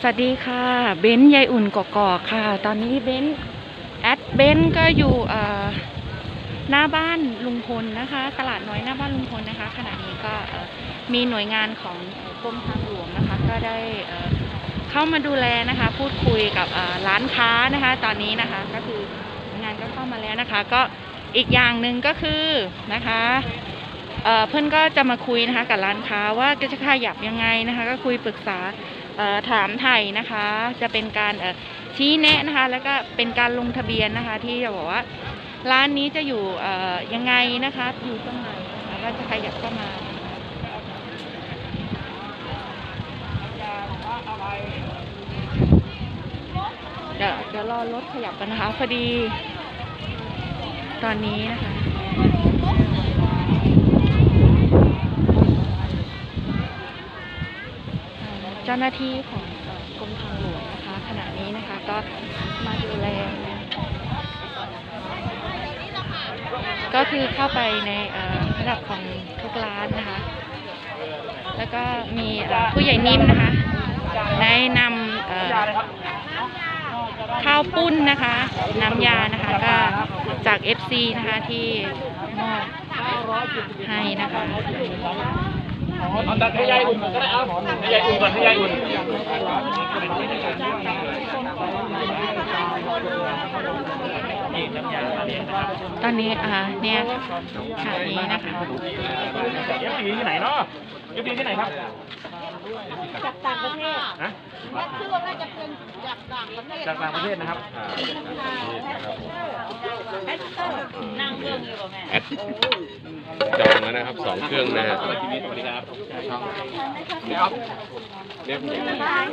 สวัสดีค่ะ เบ้นยายอุ่นกอกอค่ะ ตอนนี้เบ้นแอดเบ้นก็อยู่หน้าบ้านลุงพลนะคะ ตลาดน้อยหน้าบ้านลุงพลนะคะ ขณะนี้ก็มีหน่วยงานของกรมทางหลวงนะคะ ก็ได้เข้ามาดูแลนะคะ พูดคุยกับร้านค้านะคะ ตอนนี้นะคะก็คืองานก็เข้ามาแล้วนะคะ ก็อีกอย่างหนึ่งก็คือนะคะเเพื่อนก็จะมาคุยนะคะกับร้านค้าว่าจะขยับยังไงนะคะ ก็คุยปรึกษา ถามไถ่นะคะ จะเป็นการชี้แนะนะคะ แล้วก็เป็นการลงทะเบียนนะคะ ที่จะบอกว่า ร้านนี้จะอยู่ยังไงนะคะ อยู่ตรงไหนนะคะก็จะขยับเข้ามาเดี๋ยวเดี๋ยวรอรถขยับกันนะคะพอดี ตอนนี้นะคะ เจ้าหน้าที่ของกรมทางหลวงนะคะ ขณะนี้นะคะก็มาดูแลก็คือเข้าไปในระดับของทุกร้านนะคะ แล้วก็มีผู้ใหญ่นิ่มนะคะ ได้นำข้าวปุ้นนะคะ น้ำยานะคะก็จาก FC นะคะที่มอบให้นะคะ เอาตัดให้ยายอุ่นก็ได้เอาให้ยายอุ่นก่อนให้ยายอุ่นตอนนี้อ่าเนี่ยค่ะนี้นะคะเอฟซีที่ไหนเนาะเอฟซีที่ไหนครับจากต่างประเทศฮะนั่นคือว่าน่จะเป็นจากต่างประเทศจากต่างประเทศนะครับแอดเตอร์ นั่งเรื่องอยู่กับแม่แอดจองแล้วนะครับสองเครื่องนะฮะสวัสดีครับช่องเรียกผู้ใหญ่บ้าน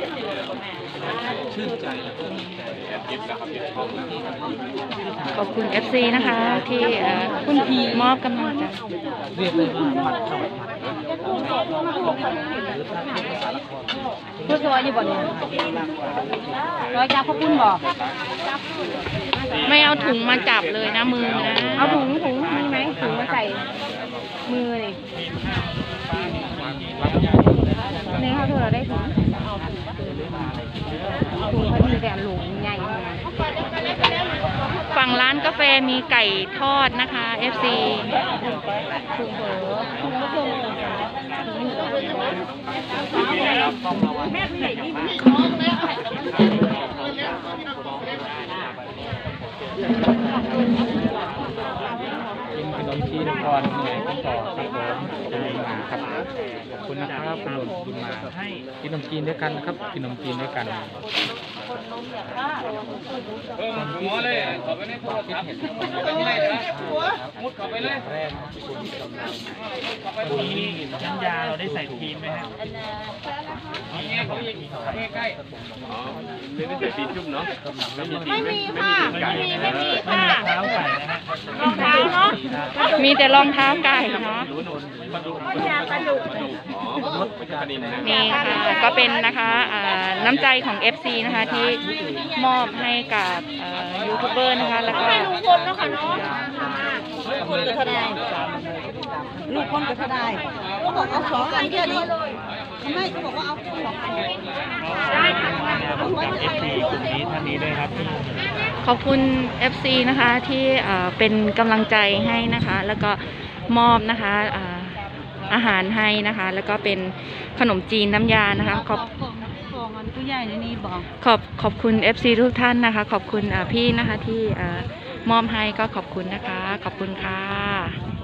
ขอบคุณ FC นะคะ ที่เอ่อคุณพีมอบกำลังใจผู้สวยอยู่บ่เนี่ยร้อยจ้าพ่อปุ้นบอก ไม่เอาถุงมาจับเลยนะมือนะ เอาถุงถุงมีไหมถุงมาใส่มือนี่นี่เขาดูเราได้ถุงถุงเขามีแต่หลุมใหญ่ฝั่งร้านกาแฟมีไก่ทอดนะคะ FC ถุงเผลอถุงกระโปรงแม่ผู้ใหญ่นี่มัน กินขนม จีนก่อนเหนื่อยกันต่อครับผมคุณมาครับขอบคุณนะครับคุณหนุ่มคุณมาให้กินขนมจีนด้วยกันนะครับกินขนมจีนด้วยกันหัวเลยขอไปในโทรศัพท์มุดเข้าไปเลยแรกวันนี้น้ำยาเราได้ใส่ทีมไหมครับนี่เขายิงใกล้อ๋อไม่ได้ใส่ปีนชุ่มเนาะไม่มีปีไม่นมีไม่ค่ะมีปีนไก่ไม่มีไม่มีค่ะเท้าไก่นะฮะรองเท้าเนาะมีแต่รองเท้าไก่เนาะรู้นนปลาดุกยาปลาดุกอ๋อปลาดุกไม่ใช่ปลานิลนะนี่ค่ะก็เป็นนะคะอ่าน้ำใจของ FC นะคะที่มอบให้กับเอ่อยูทูบเบอร์นะคะแล้วก็ให้ลุงพลเนาะค่ะเนาะ ลุงพลกับทนายลุงพลกับทนายเขาบอกเอาสองอันแค่นี้ไม่เขาบอกว่าเอาสองอันได้ค่ะผมกับเอฟซีกลุ่มนี้ท่านนี้ด้วยครับ ขอบคุณ FC นะคะที่เป็นกำลังใจให้นะคะ แล้วก็มอบนะคะอาหารให้นะคะ แล้วก็เป็นขนมจีนน้ำยานะคะขอบขอบขอบคุณ FC ทุกท่านนะคะ ขอบคุณพี่นะคะที่ มอบให้ก็ขอบคุณนะคะ ขอบคุณค่ะ